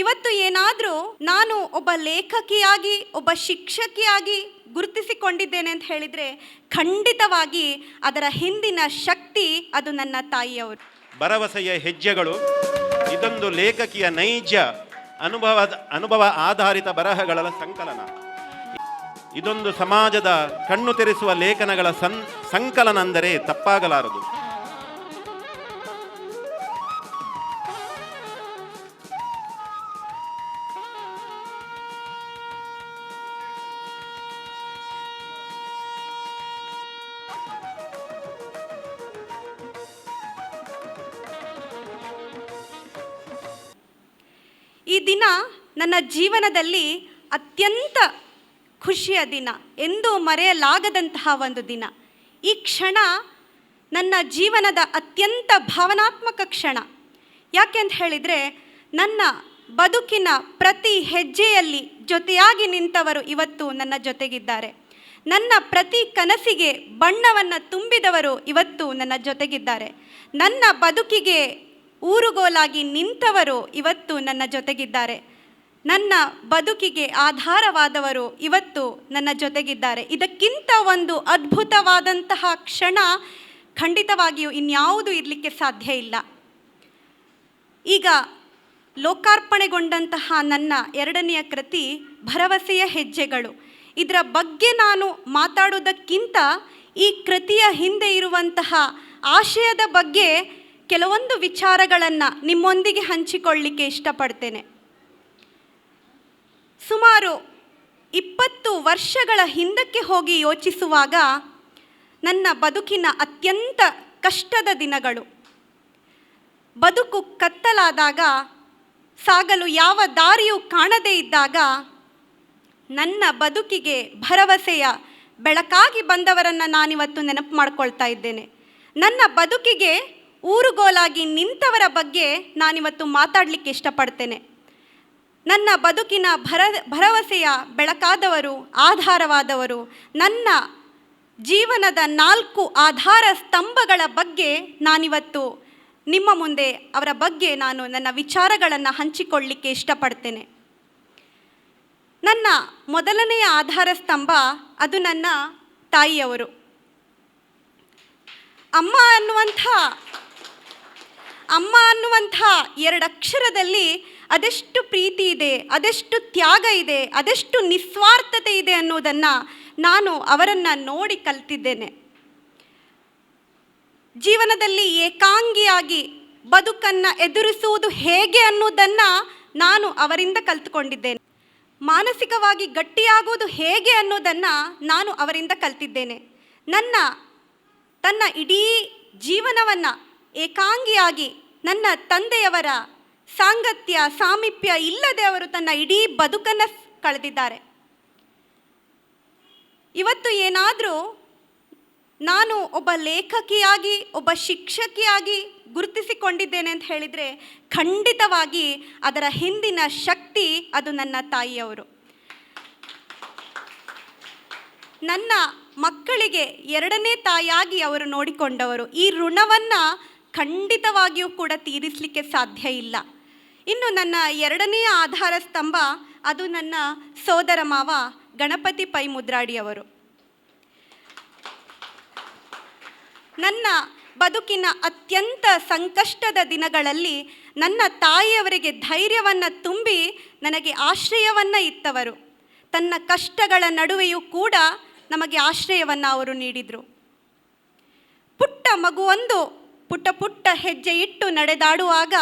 ಇವತ್ತು ಏನಾದರೂ ನಾನು ಒಬ್ಬ ಲೇಖಕಿಯಾಗಿ, ಒಬ್ಬ ಶಿಕ್ಷಕಿಯಾಗಿ ಗುರುತಿಸಿಕೊಂಡಿದ್ದೇನೆ ಅಂತ ಹೇಳಿದರೆ ಖಂಡಿತವಾಗಿ ಅದರ ಹಿಂದಿನ ಶಕ್ತಿ ಅದು ನನ್ನ ತಾಯಿಯವರು. ಭರವಸೆಯ ಹೆಜ್ಜೆಗಳು, ಇದೊಂದು ಲೇಖಕಿಯ ನೈಜ ಅನುಭವದ ಅನುಭವ ಆಧಾರಿತ ಬರಹಗಳ ಸಂಕಲನ. ಇದೊಂದು ಸಮಾಜದ ಕಣ್ಣು ತೆರೆಸುವ ಲೇಖನಗಳ ಸಂಕಲನ ಅಂದರೆ ತಪ್ಪಾಗಲಾರದು. ದಿನ ನನ್ನ ಜೀವನದಲ್ಲಿ ಅತ್ಯಂತ ಖುಷಿಯ ದಿನ ಎಂದು ಮರೆಯಲಾಗದಂತಹ ಒಂದು ದಿನ. ಈ ಕ್ಷಣ ನನ್ನ ಜೀವನದ ಅತ್ಯಂತ ಭಾವನಾತ್ಮಕ ಕ್ಷಣ. ಯಾಕೆ ಅಂತ ಹೇಳಿದರೆ ನನ್ನ ಬದುಕಿನ ಪ್ರತಿ ಹೆಜ್ಜೆಯಲ್ಲಿ ಜೊತೆಯಾಗಿ ನಿಂತವರು ಇವತ್ತು ನನ್ನ ಜೊತೆಗಿದ್ದಾರೆ. ನನ್ನ ಪ್ರತಿ ಕನಸಿಗೆ ಬಣ್ಣವನ್ನು ತುಂಬಿದವರು ಇವತ್ತು ನನ್ನ ಜೊತೆಗಿದ್ದಾರೆ. ನನ್ನ ಬದುಕಿಗೆ ಊರುಗೋಲಾಗಿ ನಿಂತವರು ಇವತ್ತು ನನ್ನ ಜೊತೆಗಿದ್ದಾರೆ. ನನ್ನ ಬದುಕಿಗೆ ಆಧಾರವಾದವರು ಇವತ್ತು ನನ್ನ ಜೊತೆಗಿದ್ದಾರೆ. ಇದಕ್ಕಿಂತ ಒಂದು ಅದ್ಭುತವಾದಂತಹ ಕ್ಷಣ ಖಂಡಿತವಾಗಿಯೂ ಇನ್ಯಾವುದೂ ಇರಲಿಕ್ಕೆ ಸಾಧ್ಯ ಇಲ್ಲ. ಈಗ ಲೋಕಾರ್ಪಣೆಗೊಂಡಂತಹ ನನ್ನ ಎರಡನೆಯ ಕೃತಿ ಭರವಸೆಯ ಹೆಜ್ಜೆಗಳು. ಇದರ ಬಗ್ಗೆ ನಾನು ಮಾತಾಡೋದಕ್ಕಿಂತ ಈ ಕೃತಿಯ ಹಿಂದೆ ಇರುವಂತಹ ಆಶಯದ ಬಗ್ಗೆ ಕೆಲವೊಂದು ವಿಚಾರಗಳನ್ನು ನಿಮ್ಮೊಂದಿಗೆ ಹಂಚಿಕೊಳ್ಳಿಕ್ಕೆ ಇಷ್ಟಪಡ್ತೇನೆ. ಸುಮಾರು ಇಪ್ಪತ್ತು ವರ್ಷಗಳ ಹಿಂದಕ್ಕೆ ಹೋಗಿ ಯೋಚಿಸುವಾಗ ನನ್ನ ಬದುಕಿನ ಅತ್ಯಂತ ಕಷ್ಟದ ದಿನಗಳು. ಬದುಕು ಕತ್ತಲಾದಾಗ, ಸಾಗಲು ಯಾವ ದಾರಿಯೂ ಕಾಣದೇ ಇದ್ದಾಗ ನನ್ನ ಬದುಕಿಗೆ ಭರವಸೆಯ ಬೆಳಕಾಗಿ ಬಂದವರನ್ನು ನಾನಿವತ್ತು ನೆನಪು ಮಾಡ್ಕೊಳ್ತಾ ಇದ್ದೇನೆ. ನನ್ನ ಬದುಕಿಗೆ ಊರುಗೋಲಾಗಿ ನಿಂತವರ ಬಗ್ಗೆ ನಾನಿವತ್ತು ಮಾತಾಡಲಿಕ್ಕೆ ಇಷ್ಟಪಡ್ತೇನೆ. ನನ್ನ ಬದುಕಿನ ಭರ, ಭರವಸೆಯ ಬೆಳಕಾದವರು, ಆಧಾರವಾದವರು, ನನ್ನ ಜೀವನದ ನಾಲ್ಕು ಆಧಾರ ಸ್ತಂಭಗಳ ಬಗ್ಗೆ ನಾನಿವತ್ತು ನಿಮ್ಮ ಮುಂದೆ ಅವರ ಬಗ್ಗೆ ನಾನು ನನ್ನ ವಿಚಾರಗಳನ್ನು ಹಂಚಿಕೊಳ್ಳಲಿಕ್ಕೆ ಇಷ್ಟಪಡ್ತೇನೆ. ನನ್ನ ಮೊದಲನೆಯ ಆಧಾರ ಸ್ತಂಭ ಅದು ನನ್ನ ತಾಯಿಯವರು. ಅಮ್ಮ ಅನ್ನುವಂಥ ಅಮ್ಮ ಅನ್ನುವಂಥ ಎರಡಕ್ಷರದಲ್ಲಿ ಅದೆಷ್ಟು ಪ್ರೀತಿ ಇದೆ, ಅದೆಷ್ಟು ತ್ಯಾಗ ಇದೆ, ಅದೆಷ್ಟು ನಿಸ್ವಾರ್ಥತೆ ಇದೆ ಅನ್ನೋದನ್ನು ನಾನು ಅವರನ್ನು ನೋಡಿ ಕಲ್ತಿದ್ದೇನೆ. ಜೀವನದಲ್ಲಿ ಏಕಾಂಗಿಯಾಗಿ ಬದುಕನ್ನು ಎದುರಿಸುವುದು ಹೇಗೆ ಅನ್ನೋದನ್ನು ನಾನು ಅವರಿಂದ ಕಲ್ತುಕೊಂಡಿದ್ದೇನೆ. ಮಾನಸಿಕವಾಗಿ ಗಟ್ಟಿಯಾಗುವುದು ಹೇಗೆ ಅನ್ನೋದನ್ನು ನಾನು ಅವರಿಂದ ಕಲ್ತಿದ್ದೇನೆ. ನನ್ನ, ತನ್ನ ಇಡೀ ಜೀವನವನ್ನು ಏಕಾಂಗಿಯಾಗಿ ನನ್ನ ತಂದೆಯವರ ಸಾಂಗತ್ಯ, ಸಾಮೀಪ್ಯ ಇಲ್ಲದೆ ಅವರು ತನ್ನ ಇಡೀ ಬದುಕನ್ನು ಕಳೆದಿದ್ದಾರೆ. ಇವತ್ತು ಏನಾದರೂ ನಾನು ಒಬ್ಬ ಲೇಖಕಿಯಾಗಿ, ಒಬ್ಬ ಶಿಕ್ಷಕಿಯಾಗಿ ಗುರುತಿಸಿಕೊಂಡಿದ್ದೇನೆ ಅಂತ ಹೇಳಿದರೆ ಖಂಡಿತವಾಗಿ ಅದರ ಹಿಂದಿನ ಶಕ್ತಿ ಅದು ನನ್ನ ತಾಯಿಯವರು. ನನ್ನ ಮಕ್ಕಳಿಗೆ ಎರಡನೇ ತಾಯಿಯಾಗಿ ಅವರು ನೋಡಿಕೊಂಡವರು. ಈ ಋಣವನ್ನು ಖಂಡಿತವಾಗಿಯೂ ಕೂಡ ತೀರಿಸಲಿಕ್ಕೆ ಸಾಧ್ಯ ಇಲ್ಲ. ಇನ್ನು ನನ್ನ ಎರಡನೆಯ ಆಧಾರ ಸ್ತಂಭ, ಅದು ನನ್ನ ಸೋದರ ಮಾವ ಗಣಪತಿ ಪೈ ಮುದ್ರಾಡಿಯವರು ನನ್ನ ಬದುಕಿನ ಅತ್ಯಂತ ಸಂಕಷ್ಟದ ದಿನಗಳಲ್ಲಿ ನನ್ನ ತಾಯಿಯವರಿಗೆ ಧೈರ್ಯವನ್ನು ತುಂಬಿ ನನಗೆ ಆಶ್ರಯವನ್ನು ಇತ್ತವರು. ತನ್ನ ಕಷ್ಟಗಳ ನಡುವೆಯೂ ಕೂಡ ನಮಗೆ ಆಶ್ರಯವನ್ನು ಅವರು ನೀಡಿದರು. ಪುಟ್ಟ ಮಗುವೊಂದು ಪುಟ್ಟ ಪುಟ್ಟ ಹೆಜ್ಜೆ ಇಟ್ಟು ನಡೆದಾಡುವಾಗ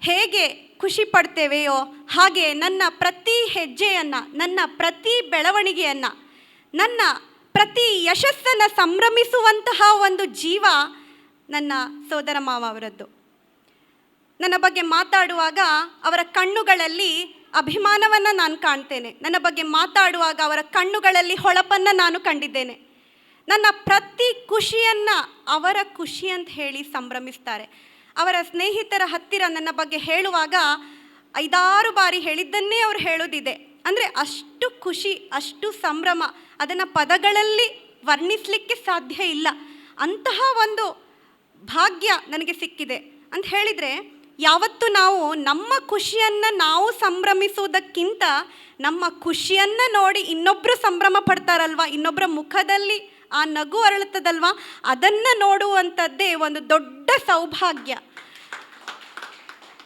ಹೇಗೆ ಖುಷಿ ಪಡ್ತೇವೆಯೋ ಹಾಗೆ ನನ್ನ ಪ್ರತಿ ಹೆಜ್ಜೆಯನ್ನು, ನನ್ನ ಪ್ರತಿ ಬೆಳವಣಿಗೆಯನ್ನು, ನನ್ನ ಪ್ರತಿ ಯಶಸ್ಸನ್ನು ಸಂಭ್ರಮಿಸುವಂತಹ ಒಂದು ಜೀವ ನನ್ನ ಸೋದರ ಮಾವ ಅವರದ್ದು. ನನ್ನ ಬಗ್ಗೆ ಮಾತಾಡುವಾಗ ಅವರ ಕಣ್ಣುಗಳಲ್ಲಿ ಅಭಿಮಾನವನ್ನು ನಾನು ಕಾಣ್ತೇನೆ. ನನ್ನ ಬಗ್ಗೆ ಮಾತಾಡುವಾಗ ಅವರ ಕಣ್ಣುಗಳಲ್ಲಿ ಹೊಳಪನ್ನು ನಾನು ಕಂಡಿದ್ದೇನೆ. ನನ್ನ ಪ್ರತಿ ಖುಷಿಯನ್ನು ಅವರ ಖುಷಿ ಅಂತ ಹೇಳಿ ಸಂಭ್ರಮಿಸ್ತಾರೆ. ಅವರ ಸ್ನೇಹಿತರ ಹತ್ತಿರ ನನ್ನ ಬಗ್ಗೆ ಹೇಳುವಾಗ ಐದಾರು ಬಾರಿ ಹೇಳಿದ್ದನ್ನೇ ಅವ್ರು ಹೇಳೋದಿದೆ. ಅಂದರೆ ಅಷ್ಟು ಖುಷಿ, ಅಷ್ಟು ಸಂಭ್ರಮ, ಅದನ್ನು ಪದಗಳಲ್ಲಿ ವರ್ಣಿಸಲಿಕ್ಕೆ ಸಾಧ್ಯ ಇಲ್ಲ. ಅಂತಹ ಒಂದು ಭಾಗ್ಯ ನನಗೆ ಸಿಕ್ಕಿದೆ. ಅಂತ ಹೇಳಿದರೆ, ಯಾವತ್ತು ನಾವು ನಮ್ಮ ಖುಷಿಯನ್ನು ನಾವು ಸಂಭ್ರಮಿಸುವುದಕ್ಕಿಂತ ನಮ್ಮ ಖುಷಿಯನ್ನು ನೋಡಿ ಇನ್ನೊಬ್ಬರು ಸಂಭ್ರಮ ಪಡ್ತಾರಲ್ವ? ಇನ್ನೊಬ್ಬರ ಮುಖದಲ್ಲಿ ಆ ನಗು ಅರಳುತ್ತದಲ್ವ? ಅದನ್ನು ನೋಡುವಂಥದ್ದೇ ಒಂದು ದೊಡ್ಡ ಸೌಭಾಗ್ಯ.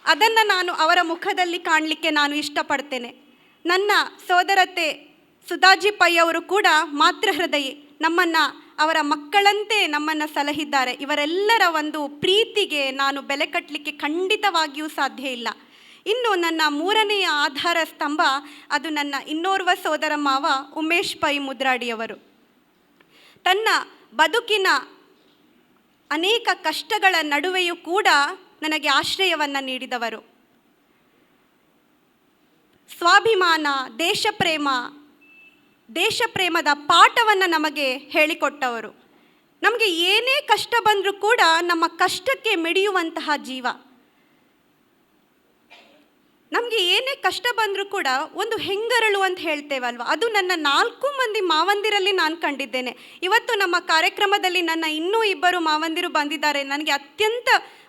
ಅದನ್ನು ನಾನು ಅವರ ಮುಖದಲ್ಲಿ ಕಾಣಲಿಕ್ಕೆ ನಾನು ಇಷ್ಟಪಡ್ತೇನೆ. ನನ್ನ ಸೋದರತೆ ಸುಧಾಜಿ ಪೈ ಅವರು ಕೂಡ ಮಾತೃಹೃದಯಿ ನಮ್ಮನ್ನು, ಅವರ ಮಕ್ಕಳಂತೆ ನಮ್ಮನ್ನು ಸಲಹಿದ್ದಾರೆ. ಇವರೆಲ್ಲರ ಒಂದು ಪ್ರೀತಿಗೆ ನಾನು ಬೆಲೆ ಕಟ್ಟಲಿಕ್ಕೆ ಖಂಡಿತವಾಗಿಯೂ ಸಾಧ್ಯ ಇಲ್ಲ. ಇನ್ನು ನನ್ನ ಮೂರನೆಯ ಆಧಾರ ಸ್ತಂಭ, ಅದು ನನ್ನ ಇನ್ನೋರ್ವ ಸೋದರ ಮಾವ ಉಮೇಶ್ ಪೈ ಮುದ್ರಾಡಿಯವರು. ತನ್ನ ಬದುಕಿನ ಅನೇಕ ಕಷ್ಟಗಳ ನಡುವೆಯೂ ಕೂಡ ನನಗೆ ಆಶ್ರಯವನ್ನು ನೀಡಿದವರು. ಸ್ವಾಭಿಮಾನ, ದೇಶಪ್ರೇಮ, ದೇಶಪ್ರೇಮದ ಪಾಠವನ್ನು ನಮಗೆ ಹೇಳಿಕೊಟ್ಟವರು. ನಮಗೆ ಏನೇ ಕಷ್ಟ ಬಂದರೂ ಕೂಡ ನಮ್ಮ ಕಷ್ಟಕ್ಕೆ ಮಿಡಿಯುವಂತಹ ಜೀವ. ನಮಗೆ ಏನೇ ಕಷ್ಟ ಬಂದರೂ ಕೂಡ ಒಂದು ಹೆಂಗರಳು ಅಂತ ಹೇಳ್ತೇವಲ್ವ? ಅದು ನನ್ನ ನಾಲ್ಕು ಮಂದಿ ಮಾವಂದಿರಲ್ಲಿ ನಾನು ಕಂಡಿದ್ದೇನೆ. ಇವತ್ತು ನಮ್ಮ ಕಾರ್ಯಕ್ರಮದಲ್ಲಿ ನನ್ನ ಇನ್ನೂ ಇಬ್ಬರು ಮಾವಂದಿರು ಬಂದಿದ್ದಾರೆ. ನನಗೆ ಅತ್ಯಂತ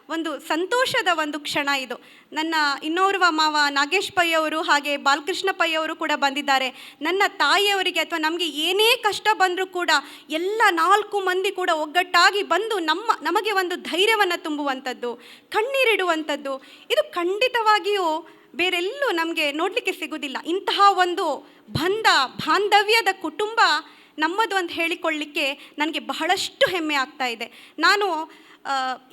ಒಂದು ಸಂತೋಷದ ಒಂದು ಕ್ಷಣ ಇದು. ನನ್ನ ಇನ್ನೋರ್ವ ಮಾವ ನಾಗೇಶ್ ಪೈ ಅವರು ಹಾಗೆ ಬಾಲಕೃಷ್ಣ ಪೈ ಅವರು ಕೂಡ ಬಂದಿದ್ದಾರೆ. ನನ್ನ ತಾಯಿಯವರಿಗೆ ಅಥವಾ ನಮಗೆ ಏನೇ ಕಷ್ಟ ಬಂದರೂ ಕೂಡ ಎಲ್ಲ ನಾಲ್ಕು ಮಂದಿ ಕೂಡ ಒಗ್ಗಟ್ಟಾಗಿ ಬಂದು ನಮ್ಮ, ನಮಗೆ ಒಂದು ಧೈರ್ಯವನ್ನು ತುಂಬುವಂಥದ್ದು, ಕಣ್ಣೀರಿಡುವಂಥದ್ದು. ಇದು ಖಂಡಿತವಾಗಿಯೂ ಬೇರೆಲ್ಲೂ ನಮಗೆ ನೋಡಲಿಕ್ಕೆ ಸಿಗುವುದಿಲ್ಲ ಇಂತಹ ಒಂದು ಬಂಧ ಬಾಂಧವ್ಯದ ಕುಟುಂಬ ನಮ್ಮದು ಅಂತ ಹೇಳಿಕೊಳ್ಳಿಕ್ಕೆ ನನಗೆ ಬಹಳಷ್ಟು ಹೆಮ್ಮೆ ಆಗ್ತಾ ಇದೆ. ನಾನು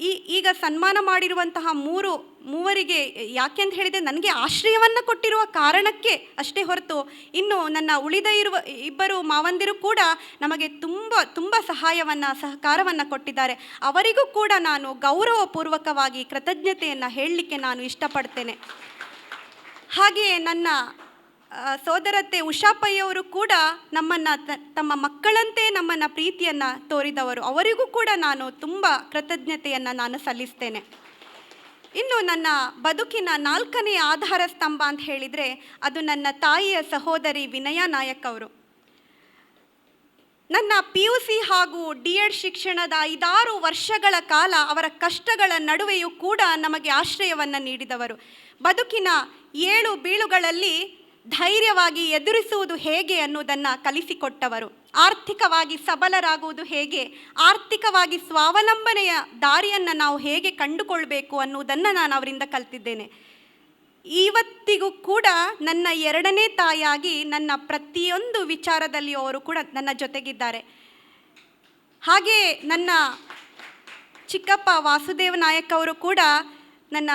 ಈ, ಈಗ ಸನ್ಮಾನ ಮಾಡಿರುವಂತಹ ಮೂರು, ಮೂವರಿಗೆ ಯಾಕೆ ಅಂತ ಹೇಳಿದರೆ ನನಗೆ ಆಶ್ರಯವನ್ನು ಕೊಟ್ಟಿರುವ ಕಾರಣಕ್ಕೆ ಅಷ್ಟೇ ಹೊರತು ಇನ್ನು ನನ್ನ ಉಳಿದ ಇರುವ, ಇಬ್ಬರು ಮಾವಂದಿರು ಕೂಡ ನಮಗೆ ತುಂಬ ತುಂಬ ಸಹಾಯವನ್ನು, ಸಹಕಾರವನ್ನು ಕೊಟ್ಟಿದ್ದಾರೆ. ಅವರಿಗೂ ಕೂಡ ನಾನು ಗೌರವಪೂರ್ವಕವಾಗಿ ಕೃತಜ್ಞತೆಯನ್ನು ಹೇಳಲಿಕ್ಕೆ ನಾನು ಇಷ್ಟಪಡ್ತೇನೆ. ಹಾಗೆಯೇ ನನ್ನ ಸೋದರತೆ ಉಷಾಪಯ್ಯವರು ಕೂಡ ನಮ್ಮನ್ನು ತಮ್ಮ ಮಕ್ಕಳಂತೆ ನಮ್ಮನ್ನ ಪ್ರೀತಿಯನ್ನು ತೋರಿದವರು. ಅವರಿಗೂ ಕೂಡ ನಾನು ತುಂಬ ಕೃತಜ್ಞತೆಯನ್ನು ನಾನು ಸಲ್ಲಿಸ್ತೇನೆ. ಇನ್ನು ನನ್ನ ಬದುಕಿನ ನಾಲ್ಕನೇ ಆಧಾರ ಸ್ತಂಭ ಅಂತ ಹೇಳಿದರೆ ಅದು ನನ್ನ ತಾಯಿಯ ಸಹೋದರಿ ವಿನಯ ನಾಯಕ್ ಅವರು. ನನ್ನ ಪಿ ಯು ಸಿ ಹಾಗೂ ಡಿ ಎಡ್ ಶಿಕ್ಷಣದ ಐದಾರು ವರ್ಷಗಳ ಕಾಲ ಅವರ ಕಷ್ಟಗಳ ನಡುವೆಯೂ ಕೂಡ ನಮಗೆ ಆಶ್ರಯವನ್ನು ನೀಡಿದವರು. ಬದುಕಿನ ಏಳು ಬೀಳುಗಳಲ್ಲಿ ಧೈರ್ಯವಾಗಿ ಎದುರಿಸುವುದು ಹೇಗೆ ಅನ್ನುವುದನ್ನು ಕಲಿಸಿಕೊಟ್ಟವರು. ಆರ್ಥಿಕವಾಗಿ ಸಬಲರಾಗುವುದು ಹೇಗೆ, ಆರ್ಥಿಕವಾಗಿ ಸ್ವಾವಲಂಬನೆಯ ದಾರಿಯನ್ನು ನಾವು ಹೇಗೆ ಕಂಡುಕೊಳ್ಬೇಕು ಅನ್ನುವುದನ್ನು ನಾನು ಅವರಿಂದ ಕಲ್ತಿದ್ದೇನೆ. ಇವತ್ತಿಗೂ ಕೂಡ ನನ್ನ ಎರಡನೇ ತಾಯಿಯಾಗಿ ನನ್ನ ಪ್ರತಿಯೊಂದು ವಿಚಾರದಲ್ಲಿ ಅವರು ಕೂಡ ನನ್ನ ಜೊತೆಗಿದ್ದಾರೆ. ಹಾಗೆಯೇ ನನ್ನ ಚಿಕ್ಕಪ್ಪ ವಾಸುದೇವ ನಾಯಕ್ ಅವರು ಕೂಡ ನನ್ನ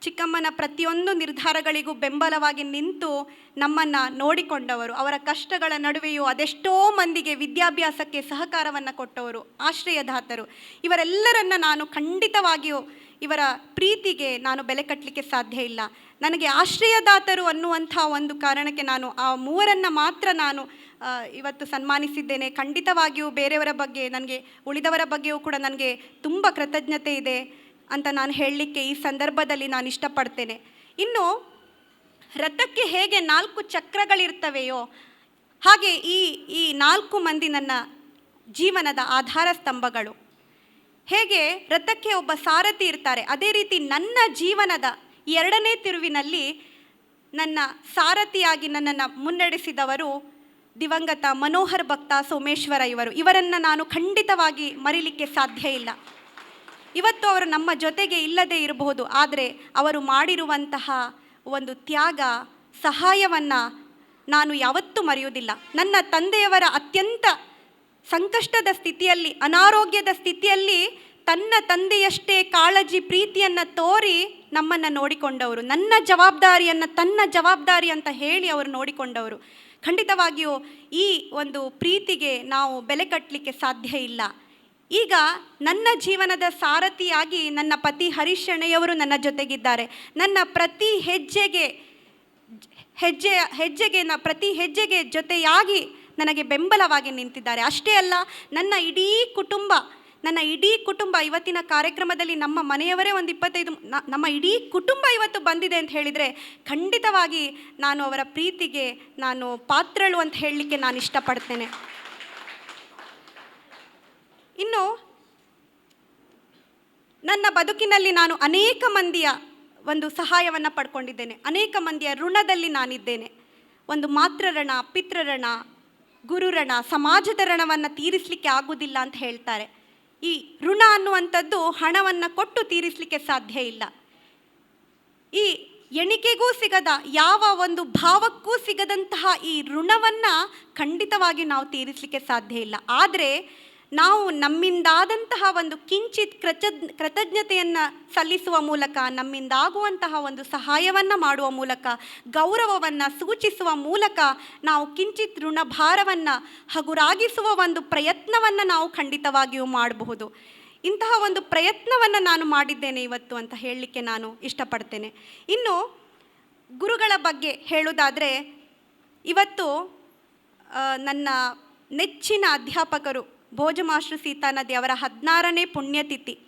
ಚಿಕ್ಕಮ್ಮನ ಪ್ರತಿಯೊಂದು ನಿರ್ಧಾರಗಳಿಗೂ ಬೆಂಬಲವಾಗಿ ನಿಂತು ನಮ್ಮನ್ನು ನೋಡಿಕೊಂಡವರು, ಅವರ ಕಷ್ಟಗಳ ನಡುವೆಯೂ ಅದೆಷ್ಟೋ ಮಂದಿಗೆ ವಿದ್ಯಾಭ್ಯಾಸಕ್ಕೆ ಸಹಕಾರವನ್ನು ಕೊಟ್ಟವರು, ಆಶ್ರಯದಾತರು. ಇವರೆಲ್ಲರನ್ನ ನಾನು ಖಂಡಿತವಾಗಿಯೂ ಇವರ ಪ್ರೀತಿಗೆ ನಾನು ಬೆಲೆ ಕಟ್ಟಲಿಕ್ಕೆ ಸಾಧ್ಯ ಇಲ್ಲ. ನನಗೆ ಆಶ್ರಯದಾತರು ಅನ್ನುವಂಥ ಒಂದು ಕಾರಣಕ್ಕೆ ನಾನು ಆ ಮೂವರನ್ನು ಮಾತ್ರ ನಾನು ಇವತ್ತು ಸನ್ಮಾನಿಸಿದ್ದೇನೆ. ಖಂಡಿತವಾಗಿಯೂ ಬೇರೆಯವರ ಬಗ್ಗೆ, ನನಗೆ ಉಳಿದವರ ಬಗ್ಗೆಯೂ ಕೂಡ ನನಗೆ ತುಂಬ ಕೃತಜ್ಞತೆ ಇದೆ. ಅಂತ ನಾನು ಹೇಳಲಿಕ್ಕೆ ಈ ಸಂದರ್ಭದಲ್ಲಿ ನಾನು ಇಷ್ಟಪಡ್ತೇನೆ. ಇನ್ನು ರಥಕ್ಕೆ ಹೇಗೆ ನಾಲ್ಕು ಚಕ್ರಗಳಿರ್ತವೆಯೋ, ಹಾಗೆ ಈ ಈ ನಾಲ್ಕು ಮಂದಿ ನನ್ನ ಜೀವನದ ಆಧಾರ ಸ್ತಂಭಗಳು. ಹೇಗೆ ರಥಕ್ಕೆ ಒಬ್ಬ ಸಾರಥಿ ಇರ್ತಾರೆ, ಅದೇ ರೀತಿ ನನ್ನ ಜೀವನದ ಎರಡನೇ ತಿರುವಿನಲ್ಲಿ ನನ್ನ ಸಾರಥಿಯಾಗಿ ನನ್ನನ್ನು ಮುನ್ನಡೆಸಿದವರು ದಿವಂಗತ ಮನೋಹರ್ ಭಕ್ತ ಸೋಮೇಶ್ವರ ಇವರು. ಇವರನ್ನು ನಾನು ಖಂಡಿತವಾಗಿ ಮರಿಲಿಕ್ಕೆ ಸಾಧ್ಯ ಇಲ್ಲ. ಇವತ್ತು ಅವರು ನಮ್ಮ ಜೊತೆಗೆ ಇಲ್ಲದೆ ಇರಬಹುದು, ಆದರೆ ಅವರು ಮಾಡಿರುವಂತಹ ಒಂದು ತ್ಯಾಗ, ಸಹಾಯವನ್ನು ನಾನು ಯಾವತ್ತೂ ಮರೆಯುವುದಿಲ್ಲ. ನನ್ನ ತಂದೆಯವರ ಅತ್ಯಂತ ಸಂಕಷ್ಟದ ಸ್ಥಿತಿಯಲ್ಲಿ, ಅನಾರೋಗ್ಯದ ಸ್ಥಿತಿಯಲ್ಲಿ ತನ್ನ ತಂದೆಯಷ್ಟೇ ಕಾಳಜಿ, ಪ್ರೀತಿಯನ್ನು ತೋರಿ ನಮ್ಮನ್ನು ನೋಡಿಕೊಂಡವರು, ನನ್ನ ಜವಾಬ್ದಾರಿಯನ್ನು ತನ್ನ ಜವಾಬ್ದಾರಿ ಅಂತ ಹೇಳಿ ಅವರು ನೋಡಿಕೊಂಡವರು. ಖಂಡಿತವಾಗಿಯೂ ಈ ಒಂದು ಪ್ರೀತಿಗೆ ನಾವು ಬೆಲೆ ಕಟ್ಟಲಿಕ್ಕೆ ಸಾಧ್ಯ ಇಲ್ಲ. ಈಗ ನನ್ನ ಜೀವನದ ಸಾರಥಿಯಾಗಿ ನನ್ನ ಪತಿ ಹರೀಶ್ ನನ್ನ ಜೊತೆಗಿದ್ದಾರೆ. ನನ್ನ ಪ್ರತಿ ಹೆಜ್ಜೆಗೆ, ಹೆಜ್ಜೆ, ಹೆಜ್ಜೆಗೆ, ನ ಪ್ರತಿ ಹೆಜ್ಜೆಗೆ ಜೊತೆಯಾಗಿ ನನಗೆ ಬೆಂಬಲವಾಗಿ ನಿಂತಿದ್ದಾರೆ. ಅಷ್ಟೇ ಅಲ್ಲ, ನನ್ನ ಇಡೀ ಕುಟುಂಬ, ನನ್ನ ಇಡೀ ಕುಟುಂಬ ಇವತ್ತಿನ ಕಾರ್ಯಕ್ರಮದಲ್ಲಿ ನಮ್ಮ ಮನೆಯವರೇ ಒಂದು ಇಪ್ಪತ್ತೈದು ನಮ್ಮ ಇಡೀ ಕುಟುಂಬ ಇವತ್ತು ಬಂದಿದೆ ಅಂತ ಹೇಳಿದರೆ ಖಂಡಿತವಾಗಿ ನಾನು ಅವರ ಪ್ರೀತಿಗೆ ನಾನು ಪಾತ್ರಳು ಅಂತ ಹೇಳಲಿಕ್ಕೆ ನಾನು ಇಷ್ಟಪಡ್ತೇನೆ. ಇನ್ನು ನನ್ನ ಬದುಕಿನಲ್ಲಿ ನಾನು ಅನೇಕ ಮಂದಿಯ ಒಂದು ಸಹಾಯವನ್ನು ಪಡ್ಕೊಂಡಿದ್ದೇನೆ. ಅನೇಕ ಮಂದಿಯ ಋಣದಲ್ಲಿ ನಾನಿದ್ದೇನೆ. ಒಂದು ಮಾತೃರಣ ಪಿತೃರಣ ಗುರುರಣ ಸಮಾಜದ ಋಣವನ್ನು ತೀರಿಸಲಿಕ್ಕೆ ಆಗುವುದಿಲ್ಲ ಅಂತ ಹೇಳ್ತಾರೆ. ಈ ಋಣ ಅನ್ನುವಂಥದ್ದು ಹಣವನ್ನು ಕೊಟ್ಟು ತೀರಿಸಲಿಕ್ಕೆ ಸಾಧ್ಯ ಇಲ್ಲ. ಈ ಎಣಿಕೆಗೂ ಸಿಗದ, ಯಾವ ಒಂದು ಭಾವಕ್ಕೂ ಸಿಗದಂತಹ ಈ ಋಣವನ್ನು ಖಂಡಿತವಾಗಿ ನಾವು ತೀರಿಸಲಿಕ್ಕೆ ಸಾಧ್ಯ ಇಲ್ಲ. ಆದರೆ ನಾವು ನಮ್ಮಿಂದಾದಂತಹ ಒಂದು ಕಿಂಚಿತ್ ಕೃತ ಕೃತಜ್ಞತೆಯನ್ನು ಸಲ್ಲಿಸುವ ಮೂಲಕ, ನಮ್ಮಿಂದಾಗುವಂತಹ ಒಂದು ಸಹಾಯವನ್ನು ಮಾಡುವ ಮೂಲಕ, ಗೌರವವನ್ನು ಸೂಚಿಸುವ ಮೂಲಕ ನಾವು ಕಿಂಚಿತ್ ಋಣಭಾರವನ್ನು ಹಗುರಾಗಿಸುವ ಒಂದು ಪ್ರಯತ್ನವನ್ನು ನಾವು ಖಂಡಿತವಾಗಿಯೂ ಮಾಡಬಹುದು. ಇಂತಹ ಒಂದು ಪ್ರಯತ್ನವನ್ನು ನಾನು ಮಾಡಿದ್ದೇನೆ ಇವತ್ತು ಅಂತ ಹೇಳಲಿಕ್ಕೆ ನಾನು ಇಷ್ಟಪಡ್ತೇನೆ. ಇನ್ನು, ಗುರುಗಳ ಬಗ್ಗೆ ಹೇಳುವುದಾದರೆ ಇವತ್ತು ನನ್ನ ನೆಚ್ಚಿನ ಅಧ್ಯಾಪಕರು ಭೋಜಮಾಸ್ಟ್ರು ಸೀತಾನದಿ ಅವರ ಹದಿನಾರನೇ ಪುಣ್ಯತಿಥಿ.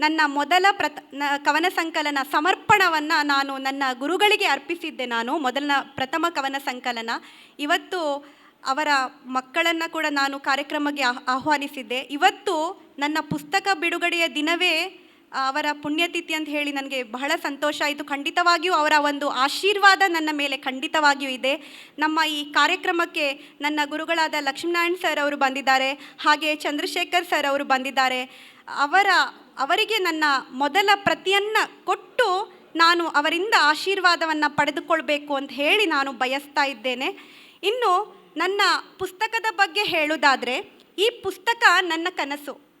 ನನ್ನ ಮೊದಲ ಪ್ರತ ಕವನ ಸಂಕಲನ ಸಮರ್ಪಣವನ್ನು ನಾನು ನನ್ನ ಗುರುಗಳಿಗೆ ಅರ್ಪಿಸಿದ್ದೆ ನಾನು. ಮೊದಲ ಪ್ರಥಮ ಕವನ ಸಂಕಲನ. ಇವತ್ತು ಅವರ ಮಕ್ಕಳನ್ನು ಕೂಡ ನಾನು ಕಾರ್ಯಕ್ರಮಕ್ಕೆ ಆಹ್- ಆಹ್ವಾನಿಸಿದ್ದೆ. ಇವತ್ತು ನನ್ನ ಪುಸ್ತಕ ಬಿಡುಗಡೆಯ ದಿನವೇ ಅವರ ಪುಣ್ಯತಿಥಿ ಅಂತ ಹೇಳಿ ನನಗೆ ಬಹಳ ಸಂತೋಷ ಆಯಿತು. ಖಂಡಿತವಾಗಿಯೂ ಅವರ ಒಂದು ಆಶೀರ್ವಾದ ನನ್ನ ಮೇಲೆ ಖಂಡಿತವಾಗಿಯೂ ಇದೆ. ನಮ್ಮ ಈ ಕಾರ್ಯಕ್ರಮಕ್ಕೆ ನನ್ನ ಗುರುಗಳಾದ ಲಕ್ಷ್ಮೀನಾರಾಯಣ್ ಸರ್ ಅವರು ಬಂದಿದ್ದಾರೆ, ಹಾಗೆ ಚಂದ್ರಶೇಖರ್ ಸರ್ ಅವರು ಬಂದಿದ್ದಾರೆ. ಅವರ, ಅವರಿಗೆ ನನ್ನ ಮೊದಲ ಪ್ರತಿಯನ್ನು ಕೊಟ್ಟು ನಾನು ಅವರಿಂದ ಆಶೀರ್ವಾದವನ್ನು ಪಡೆದುಕೊಳ್ಬೇಕು ಅಂತ ಹೇಳಿ ನಾನು ಬಯಸ್ತಾ ಇದ್ದೇನೆ. ಇನ್ನು ನನ್ನ ಪುಸ್ತಕದ ಬಗ್ಗೆ ಹೇಳುವುದಾದರೆ ಈ ಪುಸ್ತಕ ನನ್ನ ಕನಸು.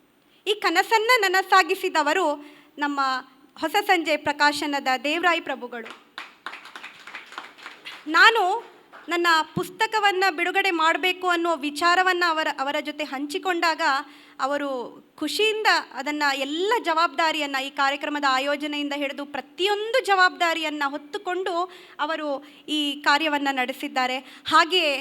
ಈ ಕನಸನ್ನು ನನಸಾಗಿಸಿದವರು ನಮ್ಮ ಹೊಸ ಸಂಜೆ ಪ್ರಕಾಶನದ ದೇವರಾಯಿ ಪ್ರಭುಗಳು. ನಾನು ನನ್ನ ಪುಸ್ತಕವನ್ನು ಬಿಡುಗಡೆ ಮಾಡಬೇಕು ಅನ್ನೋ ವಿಚಾರವನ್ನು ಅವರ ಅವರ ಜೊತೆ ಹಂಚಿಕೊಂಡಾಗ ಅವರು ಖುಷಿಯಿಂದ ಅದನ್ನು ಎಲ್ಲ ಜವಾಬ್ದಾರಿಯನ್ನು ಈ ಕಾರ್ಯಕ್ರಮದ ಆಯೋಜನೆಯಿಂದ ಹಿಡಿದು ಪ್ರತಿಯೊಂದು ಜವಾಬ್ದಾರಿಯನ್ನು ಹೊತ್ತುಕೊಂಡು ಅವರು ಈ ಕಾರ್ಯವನ್ನು ನಡೆಸಿದ್ದಾರೆ. ಹಾಗೆಯೇ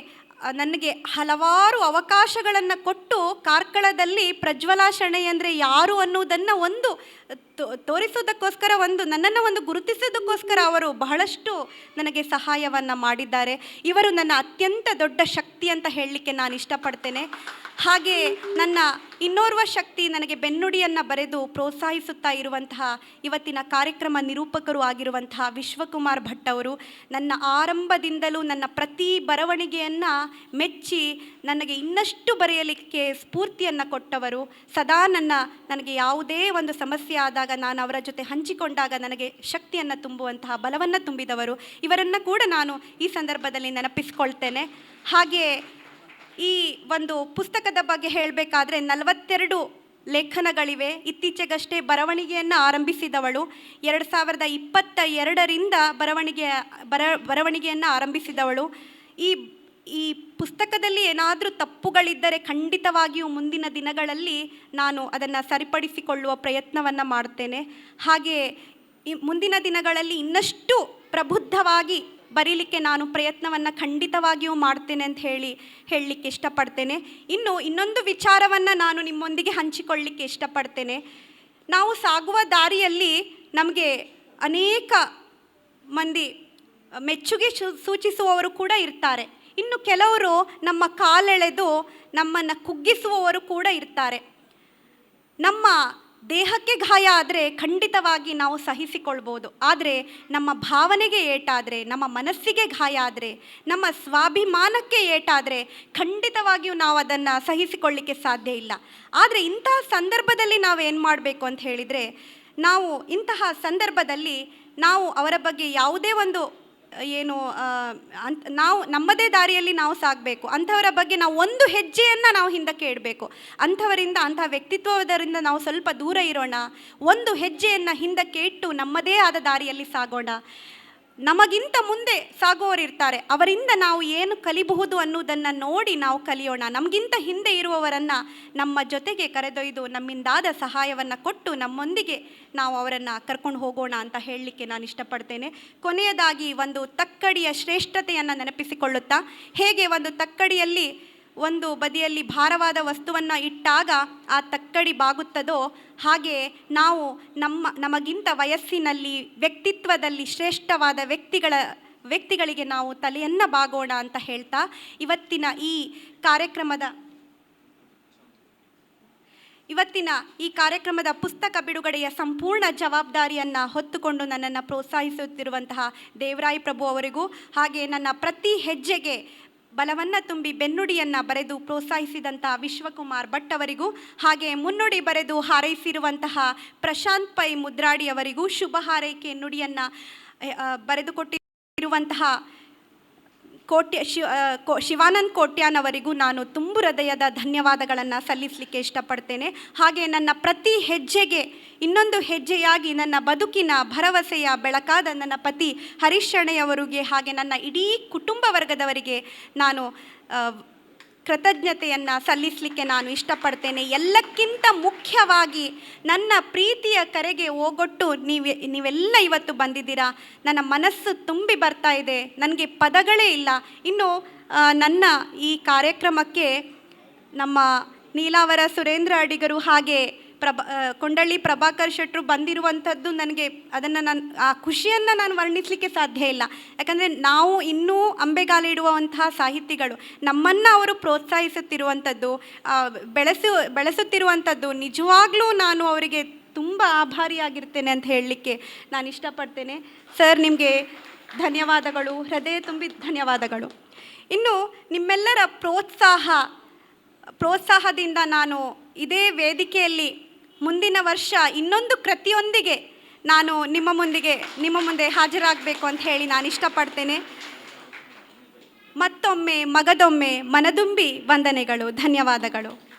ನನಗೆ ಹಲವಾರು ಅವಕಾಶಗಳನ್ನು ಕೊಟ್ಟು ಕಾರ್ಕಳದಲ್ಲಿ ಪ್ರಜ್ವಲಾ ಶೆಣೈ ಅಂದರೆ ಯಾರು ಅನ್ನುವುದನ್ನು ಒಂದು ತೋರಿಸೋದಕ್ಕೋಸ್ಕರ ಒಂದು, ನನ್ನನ್ನು ಒಂದು ಗುರುತಿಸೋದಕ್ಕೋಸ್ಕರ ಅವರು ಬಹಳಷ್ಟು ನನಗೆ ಸಹಾಯವನ್ನು ಮಾಡಿದ್ದಾರೆ. ಇವರು ನನ್ನ ಅತ್ಯಂತ ದೊಡ್ಡ ಶಕ್ತಿ ಅಂತ ಹೇಳಲಿಕ್ಕೆ ನಾನು ಇಷ್ಟಪಡ್ತೇನೆ. ಹಾಗೆ ನನ್ನ ಇನ್ನೋರ್ವ ಶಕ್ತಿ ನನಗೆ ಬೆನ್ನುಡಿಯನ್ನು ಬರೆದು ಪ್ರೋತ್ಸಾಹಿಸುತ್ತಾ ಇರುವಂತಹ ಇವತ್ತಿನ ಕಾರ್ಯಕ್ರಮ ನಿರೂಪಕರು ಆಗಿರುವಂತಹ ವಿಶ್ವಕುಮಾರ್ ಭಟ್ ಅವರು ನನ್ನ ಆರಂಭದಿಂದಲೂ ನನ್ನ ಪ್ರತಿ ಬರವಣಿಗೆಯನ್ನು ಮೆಚ್ಚಿ ನನಗೆ ಇನ್ನಷ್ಟು ಬರೆಯಲಿಕ್ಕೆ ಸ್ಫೂರ್ತಿಯನ್ನು ಕೊಟ್ಟವರು. ಸದಾ ನನ್ನ, ನನಗೆ ಯಾವುದೇ ಒಂದು ಸಮಸ್ಯೆ ಆದಾಗ ನಾನು ಅವರ ಜೊತೆ ಹಂಚಿಕೊಂಡಾಗ ನನಗೆ ಶಕ್ತಿಯನ್ನು ತುಂಬುವಂತಹ ಬಲವನ್ನು ತುಂಬಿದವರು. ಇವರನ್ನು ಕೂಡ ನಾನು ಈ ಸಂದರ್ಭದಲ್ಲಿ ನೆನಪಿಸ್ಕೊಳ್ತೇನೆ. ಹಾಗೆ ಈ ಒಂದು ಪುಸ್ತಕದ ಬಗ್ಗೆ ಹೇಳಬೇಕಾದ್ರೆ ನಲವತ್ತೆರಡು ಲೇಖನಗಳಿವೆ. ಇತ್ತೀಚೆಗಷ್ಟೇ ಬರವಣಿಗೆಯನ್ನು ಆರಂಭಿಸಿದವಳು. ಎರಡು ಸಾವಿರದ ಇಪ್ಪತ್ತ ಎರಡರಿಂದ ಬರವಣಿಗೆ ಬರ, ಬರವಣಿಗೆಯನ್ನು ಆರಂಭಿಸಿದವಳು. ಈ ಈ ಪುಸ್ತಕದಲ್ಲಿ ಏನಾದರೂ ತಪ್ಪುಗಳಿದ್ದರೆ ಖಂಡಿತವಾಗಿಯೂ ಮುಂದಿನ ದಿನಗಳಲ್ಲಿ ನಾನು ಅದನ್ನು ಸರಿಪಡಿಸಿಕೊಳ್ಳುವ ಪ್ರಯತ್ನವನ್ನು ಮಾಡ್ತೇನೆ. ಹಾಗೆ ಮುಂದಿನ ದಿನಗಳಲ್ಲಿ ಇನ್ನಷ್ಟು ಪ್ರಬುದ್ಧವಾಗಿ ಬರೀಲಿಕ್ಕೆ ನಾನು ಪ್ರಯತ್ನವನ್ನು ಖಂಡಿತವಾಗಿಯೂ ಮಾಡ್ತೇನೆ ಅಂತ ಹೇಳಿ, ಹೇಳಲಿಕ್ಕೆ ಇಷ್ಟಪಡ್ತೇನೆ. ಇನ್ನು ಇನ್ನೊಂದು ವಿಚಾರವನ್ನು ನಾನು ನಿಮ್ಮೊಂದಿಗೆ ಹಂಚಿಕೊಳ್ಳಲಿಕ್ಕೆ ಇಷ್ಟಪಡ್ತೇನೆ. ನಾವು ಸಾಗುವ ದಾರಿಯಲ್ಲಿ ನಮಗೆ ಅನೇಕ ಮಂದಿ ಮೆಚ್ಚುಗೆ ಸೂಚಿಸುವವರು ಕೂಡ ಇರ್ತಾರೆ. ಇನ್ನು ಕೆಲವರು ನಮ್ಮ ಕಾಲೆಳೆದು ನಮ್ಮನ್ನು ಕುಗ್ಗಿಸುವವರು ಕೂಡ ಇರ್ತಾರೆ. ನಮ್ಮ ದೇಹಕ್ಕೆ ಗಾಯ ಆದರೆ ಖಂಡಿತವಾಗಿ ನಾವು ಸಹಿಸಿಕೊಳ್ಬೋದು. ಆದರೆ ನಮ್ಮ ಭಾವನೆಗೆ ಏಟಾದರೆ, ನಮ್ಮ ಮನಸ್ಸಿಗೆ ಗಾಯ ಆದರೆ, ನಮ್ಮ ಸ್ವಾಭಿಮಾನಕ್ಕೆ ಏಟಾದರೆ ಖಂಡಿತವಾಗಿಯೂ ನಾವು ಅದನ್ನು ಸಹಿಸಿಕೊಳ್ಳಿಕ್ಕೆ ಸಾಧ್ಯ ಇಲ್ಲ. ಆದರೆ ಇಂತಹ ಸಂದರ್ಭದಲ್ಲಿ ನಾವು ಏನು ಮಾಡಬೇಕು ಅಂತ ಹೇಳಿದರೆ, ನಾವು ಇಂತಹ ಸಂದರ್ಭದಲ್ಲಿ ನಾವು ಅವರ ಬಗ್ಗೆ ಯಾವುದೇ ಒಂದು ಏನು ಅಂತ್, ನಾವು, ನಮ್ಮದೇ ದಾರಿಯಲ್ಲಿ ನಾವು ಸಾಗಬೇಕು. ಅಂಥವರ ಬಗ್ಗೆ ನಾವು ಒಂದು ಹೆಜ್ಜೆಯನ್ನು ನಾವು ಹಿಂದಕ್ಕೆ ಇಡಬೇಕು. ಅಂಥವರಿಂದ, ಅಂಥ ವ್ಯಕ್ತಿತ್ವದರಿಂದ ನಾವು ಸ್ವಲ್ಪ ದೂರ ಇರೋಣ. ಒಂದು ಹೆಜ್ಜೆಯನ್ನು ಹಿಂದಕ್ಕೆ ಇಟ್ಟು ನಮ್ಮದೇ ಆದ ದಾರಿಯಲ್ಲಿ ಸಾಗೋಣ. ನಮಗಿಂತ ಮುಂದೆ ಸಾಗುವವರಿರ್ತಾರೆ ಅವರಿಂದ ನಾವು ಏನು ಕಲಿಬಹುದು ಅನ್ನೋದನ್ನು ನೋಡಿ ನಾವು ಕಲಿಯೋಣ. ನಮಗಿಂತ ಹಿಂದೆ ಇರುವವರನ್ನು ನಮ್ಮ ಜೊತೆಗೆ ಕರೆದೊಯ್ದು, ನಮ್ಮಿಂದಾದ ಸಹಾಯವನ್ನು ಕೊಟ್ಟು ನಮ್ಮೊಂದಿಗೆ ನಾವು ಅವರನ್ನು ಕರ್ಕೊಂಡು ಹೋಗೋಣ ಅಂತ ಹೇಳಲಿಕ್ಕೆ ನಾನು ಇಷ್ಟಪಡ್ತೇನೆ. ಕೊನೆಯದಾಗಿ ಒಂದು ತಕ್ಕಡಿಯ ಶ್ರೇಷ್ಠತೆಯನ್ನು ನೆನಪಿಸಿಕೊಳ್ಳುತ್ತಾ, ಹೇಗೆ ಒಂದು ತಕ್ಕಡಿಯಲ್ಲಿ ಒಂದು ಬದಿಯಲ್ಲಿ ಭಾರವಾದ ವಸ್ತುವನ್ನು ಇಟ್ಟಾಗ ಆ ತಕ್ಕಡಿ ಬಾಗುತ್ತದೋ, ಹಾಗೆ ನಾವು ನಮ್ಮ, ನಮಗಿಂತ ವಯಸ್ಸಿನಲ್ಲಿ, ವ್ಯಕ್ತಿತ್ವದಲ್ಲಿ ಶ್ರೇಷ್ಠವಾದ ವ್ಯಕ್ತಿಗಳ, ವ್ಯಕ್ತಿಗಳಿಗೆ ನಾವು ತಲೆಯನ್ನು ಬಾಗೋಣ ಅಂತ ಹೇಳ್ತಾ ಇವತ್ತಿನ ಈ ಕಾರ್ಯಕ್ರಮದ, ಇವತ್ತಿನ ಈ ಕಾರ್ಯಕ್ರಮದ ಪುಸ್ತಕ ಬಿಡುಗಡೆಯ ಸಂಪೂರ್ಣ ಜವಾಬ್ದಾರಿಯನ್ನು ಹೊತ್ತುಕೊಂಡು ನನ್ನನ್ನು ಪ್ರೋತ್ಸಾಹಿಸುತ್ತಿರುವಂತಹ ದೇವರಾಯಿ ಪ್ರಭು ಅವರಿಗೂ, ಹಾಗೆ ನನ್ನ ಪ್ರತಿ ಹೆಜ್ಜೆಗೆ ಬಲವನ್ನು ತುಂಬಿ ಬೆನ್ನುಡಿಯನ್ನು ಬರೆದು ಪ್ರೋತ್ಸಾಹಿಸಿದಂತಹ ವಿಶ್ವಕುಮಾರ್ ಭಟ್ ಅವರಿಗೂ ಹಾಗೆ ಮುನ್ನುಡಿ ಬರೆದು ಹಾರೈಸಿರುವಂತಹ ಪ್ರಶಾಂತ್ ಪೈ ಮುದ್ರಾಡಿ ಅವರಿಗೂ ಶುಭ ಹಾರೈಕೆ ನುಡಿಯನ್ನು ಬರೆದುಕೊಟ್ಟಿರುವಂತಹ ಕೋಟ್ಯ ಶಿವ ಕೋ, ಶಿವಾನಂದ್ ಕೋಟ್ಯಾನವರಿಗೂ ನಾನು ತುಂಬು ಹೃದಯದ ಧನ್ಯವಾದಗಳನ್ನು ಸಲ್ಲಿಸಲಿಕ್ಕೆ ಇಷ್ಟಪಡ್ತೇನೆ. ಹಾಗೆ ನನ್ನ ಪ್ರತಿ ಹೆಜ್ಜೆಗೆ, ಇನ್ನೊಂದು ಹೆಜ್ಜೆಯಾಗಿ ನನ್ನ ಬದುಕಿನ ಭರವಸೆಯ ಬೆಳಕಾದ ನನ್ನ ಪತಿ ಹರೀಶ್ ಶೆಣೆಯವರಿಗೆ ಹಾಗೆ ನನ್ನ ಇಡೀ ಕುಟುಂಬ ವರ್ಗದವರಿಗೆ ನಾನು ಕೃತಜ್ಞತೆಯನ್ನು ಸಲ್ಲಿಸಲಿಕ್ಕೆ ನಾನು ಇಷ್ಟಪಡ್ತೇನೆ. ಎಲ್ಲಕ್ಕಿಂತ ಮುಖ್ಯವಾಗಿ ನನ್ನ ಪ್ರೀತಿಯ ಕರೆಗೆ ಹೋಗೊಟ್ಟು ನೀವು, ನೀವೆಲ್ಲ ಇವತ್ತು ಬಂದಿದ್ದೀರಾ? ನನ್ನ ಮನಸ್ಸು ತುಂಬಿ ಬರ್ತಾ ಇದೆ. ನನಗೆ ಪದಗಳೇ ಇಲ್ಲ. ಇನ್ನು ನನ್ನ ಈ ಕಾರ್ಯಕ್ರಮಕ್ಕೆ ನಮ್ಮ ನೀಲಾವರ ಸುರೇಂದ್ರ ಅಡಿಗರು ಹಾಗೆ ಪ್ರಭಾ ಕೊಂಡಳ್ಳಿ ಪ್ರಭಾಕರ್ ಶೆಟ್ಟರು ಬಂದಿರುವಂಥದ್ದು ನನಗೆ ಅದನ್ನು ನಾನು, ಆ ಖುಷಿಯನ್ನು ನಾನು ವರ್ಣಿಸಲಿಕ್ಕೆ ಸಾಧ್ಯ ಇಲ್ಲ. ಯಾಕಂದರೆ ನಾವು ಇನ್ನೂ ಅಂಬೆಗಾಲಿಡುವಂತಹ ಸಾಹಿತಿಗಳು, ನಮ್ಮನ್ನು ಅವರು ಪ್ರೋತ್ಸಾಹಿಸುತ್ತಿರುವಂಥದ್ದು ಬೆಳೆಸು, ಬೆಳೆಸುತ್ತಿರುವಂಥದ್ದು ನಿಜವಾಗ್ಲೂ ನಾನು ಅವರಿಗೆ ತುಂಬ ಆಭಾರಿಯಾಗಿರ್ತೇನೆ ಅಂತ ಹೇಳಲಿಕ್ಕೆ ನಾನು ಇಷ್ಟಪಡ್ತೇನೆ. ಸರ್, ನಿಮಗೆ ಧನ್ಯವಾದಗಳು. ಹೃದಯ ತುಂಬಿ ಧನ್ಯವಾದಗಳು. ಇನ್ನು ನಿಮ್ಮೆಲ್ಲರ ಪ್ರೋತ್ಸಾಹ, ಪ್ರೋತ್ಸಾಹದಿಂದ ನಾನು ಇದೇ ವೇದಿಕೆಯಲ್ಲಿ ಮುಂದಿನ ವರ್ಷ ಇನ್ನೊಂದು ಕೃತಿಯೊಂದಿಗೆ ನಾನು ನಿಮ್ಮ ಮುಂದಿಗೆ, ನಿಮ್ಮ ಮುಂದೆ ಹಾಜರಾಗಬೇಕು ಅಂತ ಹೇಳಿ ನಾನು ಇಷ್ಟಪಡ್ತೇನೆ. ಮತ್ತೊಮ್ಮೆ ಮಗದೊಮ್ಮೆ ಮನದುಂಬಿ ವಂದನೆಗಳು, ಧನ್ಯವಾದಗಳು.